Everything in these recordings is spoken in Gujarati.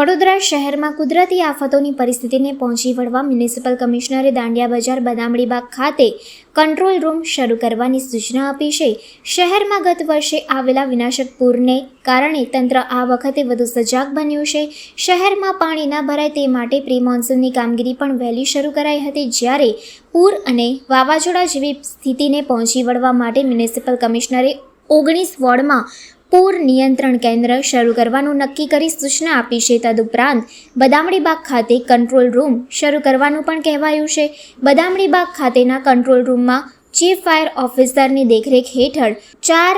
વડોદરા શહેરમાં કુદરતી આફતોની પરિસ્થિતિને પહોંચી વળવા મ્યુનિસિપલ કમિશનરે દાંડિયા બજાર બદામડીબાગ ખાતે કંટ્રોલ રૂમ શરૂ કરવાની સૂચના આપી છે. શહેરમાં ગત વર્ષે આવેલા વિનાશક પૂરને કારણે તંત્ર આ વખતે વધુ સજાગ બન્યું છે. શહેરમાં પાણી ન ભરાય તે માટે પ્રી મોન્સૂનની કામગીરી પણ વહેલી શરૂ કરાઈ હતી, જ્યારે પૂર અને વાવાઝોડા જેવી સ્થિતિને પહોંચી વળવા માટે મ્યુનિસિપલ કમિશનરે ઓગણીસ વોર્ડમાં પૂર નિયંત્રણ કેન્દ્ર શરૂ કરવાનું નક્કી કરી સૂચના આપી છે. તદુપરાંત બદામડીબાગ ખાતે કંટ્રોલ રૂમ શરૂ કરવાનું પણ કહેવાયું છે. બદામડીબાગ ખાતેના કંટ્રોલ રૂમમાં ચીફ ફાયર ઓફિસરની દેખરેખ હેઠળ ચાર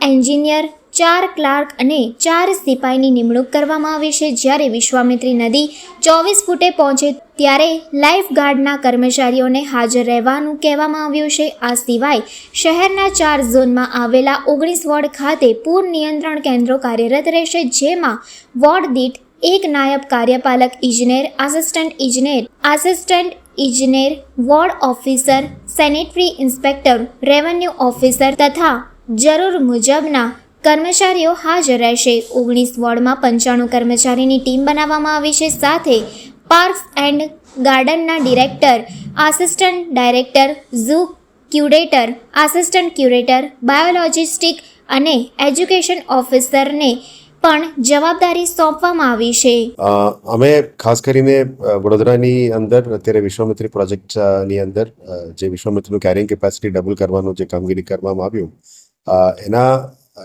એન્જિનિયર ચાર ક્લાર્ક અને ચાર સિપાઈની નિમણૂક કરવામાં આવી છે. જ્યારે વિશ્વામિત્રી નદી ચોવીસ ફૂટે પહોંચે ત્યારે લાઈફ ગાર્ડના કર્મચારીઓને હાજર રહેવાનું કહેવામાં આવ્યું છે. આ સિવાય શહેરના ચાર ઝોનમાં આવેલા ઓગણીસ વોર્ડ ખાતે પૂર નિયંત્રણ કેન્દ્રો કાર્યરત રહેશે, જેમાં વોર્ડ દીઠ એક નાયબ કાર્યપાલક ઇજનેર, આસિસ્ટન્ટ ઇજનેર આસિસ્ટન્ટ ઇજનેર, ward officer, sanitary inspector, revenue officer તથા જરૂર મુજબના કર્મચારીઓ હાજર રહેશે. ઓગણીસ વોર્ડમાં પંચાણું કર્મચારીની ટીમ બનાવવામાં આવી છે. સાથે parks and ગાર્ડનના director, assistant director, zoo curator, assistant curator, biologistic અને એજ્યુકેશન ઓફિસરને પણ જવાબદારી સોંપવામાં આવી છે. અમે ખાસ કરીને વડોદરાની અંદર, અત્યારે વિશ્વામિત્રી પ્રોજેક્ટની અંદર જે વિશ્વામિત્રીનું કેરિંગ કેપેસિટી ડબલ કરવાનું જે કામગીરી કરવામાં આવ્યું એના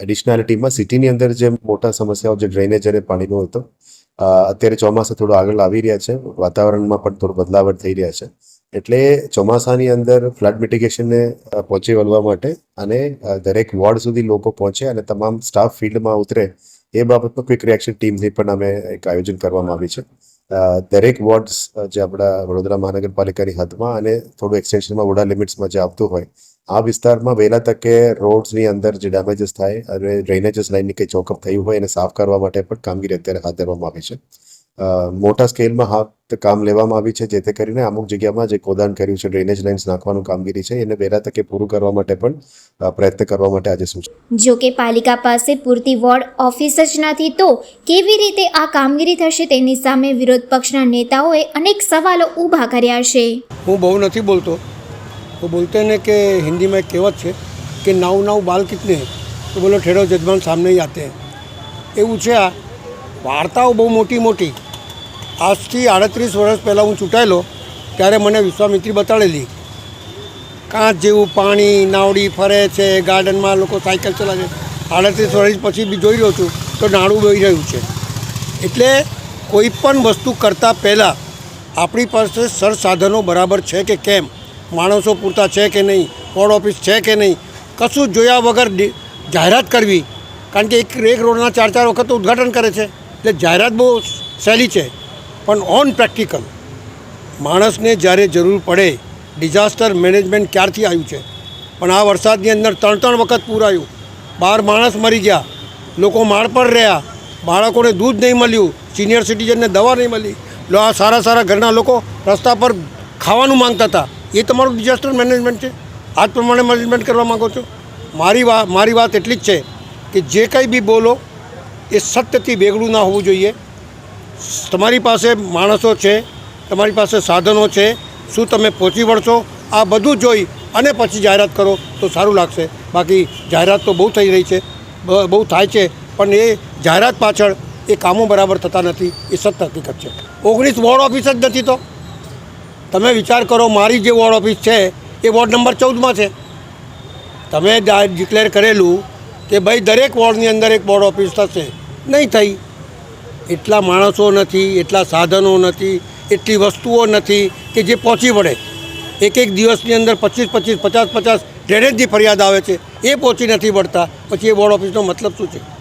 એડિશનાલિટીમાં સિટીની અંદર જે મોટા સમસ્યાઓ જે ડ્રેનેજ અને પાણીનો હતો અત્યારે ચોમાસા થોડું આગળ આવી રહ્યા છે. વાતાવરણમાં પણ થોડો બદલાવટ થઈ રહ્યા છે. એટલે ચોમાસાની અંદર ફ્લડ મિટિગેશનને પહોંચી વળવા માટે અને દરેક વોર્ડ સુધી લોકો પહોંચે અને તમામ સ્ટાફ ફિલ્ડમાં ઉતરે એ બાબતમાં ક્વિક રિએક્શન ટીમની પણ અમે એક આયોજન કરવામાં આવી છે. દરેક વોર્ડ્સ જે આપણા વડોદરા મહાનગરપાલિકાની હદમાં અને થોડું એક્સટેન્શનમાં વડા લિમિટ્સમાં જે આવતું હોય આ વિસ્તારમાં વહેલા તકે રોડ્સની અંદર જે ડેમેજીસ થાય અને ડ્રેનેજીસ લાઇનની કંઈ ચોકઅપ થયું હોય એને સાફ કરવા માટે પણ કામગીરી અત્યારે હાથ ધરવામાં આવી છે. મોટા સ્કેલમાં હાથ કામ લેવામાં આવી છે જેથી કરીને અમુક જગ્યામાં જે ખોદાણ કર્યું છે ડ્રેનેજ લાઇન્સ નાખવાનું કામગીરી છે એને વહેલા તકે પૂરું કરવા માટે પણ પ્રયત્ન કરવા માટે આજે સૂચના જો કે પાલિકા પાસે પૂરતી વોર્ડ ઓફિસ જ નથી તો કેવી રીતે આ કામગીરી થશે તેની સામે વિરોધ પક્ષના નેતાઓએ અનેક સવાલો ઊભા કર્યા છે. હું બહુ નથી બોલતો. તો બોલતે ને કે હિન્દીમાં એક કહેવત છે કે નવ નવ બાલ કિતને તો બોલો, ઠેરો જજમાન સામે આતે એવું છે આ. વાર્તાઓ બહુ મોટી મોટી. આજથી આડત્રીસ વર્ષ પહેલાં હું ચૂંટાયેલો, ત્યારે મને વિશ્વામિત્રી બતાડેલી. કાંચ જેવું પાણી, નાવડી ફરે છે, ગાર્ડનમાં લોકો સાયકલ ચલાવે છે. આડત્રીસ વર્ષ પછી બી જોઈ રહ્યો છું તો નાણું વહી રહ્યું છે. એટલે કોઈ પણ વસ્તુ કરતાં પહેલાં આપણી પાસે સરસાધનો બરાબર છે કે કેમ? માણસો પૂરતા છે કે નહીં? વોર્ડ ઓફિસ છે કે નહીં? કશું જોયા વગર જાહેરાત કરવી. કારણ કે એક એક રોડના ચાર ચાર વખત ઉદ્ઘાટન કરે છે. એટલે જાહેરાત બહુ સહેલી છે. પણ ઓન પ્રેક્ટિકલ માણસને જ્યારે જરૂર પડે ડિઝાસ્ટર મેનેજમેન્ટ ક્યારથી આવ્યું છે? પણ આ વરસાદની અંદર ત્રણ ત્રણ વખત પૂર આવ્યું. બાર માણસ મરી ગયા. લોકો માળ પર રહ્યા. બાળકોને દૂધ નહીં મળ્યું. સિનિયર સિટીઝનને દવા નહીં મળી. આ સારા સારા ઘરના લોકો રસ્તા પર ખાવાનું માંગતા હતા. એ તમારું ડિઝાસ્ટર મેનેજમેન્ટ છે. આ જ પ્રમાણે મેનેજમેન્ટ કરવા માગો છો. મારી વાત મારી વાત એટલી જ છે કે જે કંઈ બી બોલો, એ સત્યથી વેગળું ના હોવું જોઈએ. તમારી પાસે માણસો છે, તમારી પાસે સાધનો છે, શું તમે પહોંચી વળશો, આ બધું જોઈ અને પછી જાહેરાત કરો તો સારું લાગશે. બાકી જાહેરાત તો બહુ થઈ રહી છે બહુ થાય છે, પણ એ જાહેરાત પાછળ એ કામો બરાબર થતા નથી, એ સત્ય હકીકત છે. ઓગણીસ વોર્ડ ઓફિસ જ નથી તો. તમે વિચાર કરો, મારી જે વોર્ડ ઓફિસ છે, એ વોર્ડ નંબર ચૌદમાં છે. તમે ડિક્લેર કરેલું કે ભાઈ, દરેક વોર્ડની અંદર એક વોર્ડ ઓફિસ થશે. નહીં થઈ. એટલા માણસો નથી, એટલા સાધનો નથી, એટલી વસ્તુઓ નથી કે જે પહોંચી વળે. એક એક દિવસની અંદર પચીસ પચીસ, પચાસ પચાસ ડ્રેનેજની ફરિયાદ આવે છે. એ પહોંચી નથી વળતા. પછી એ વોર્ડ ઓફિસનો મતલબ શું છે?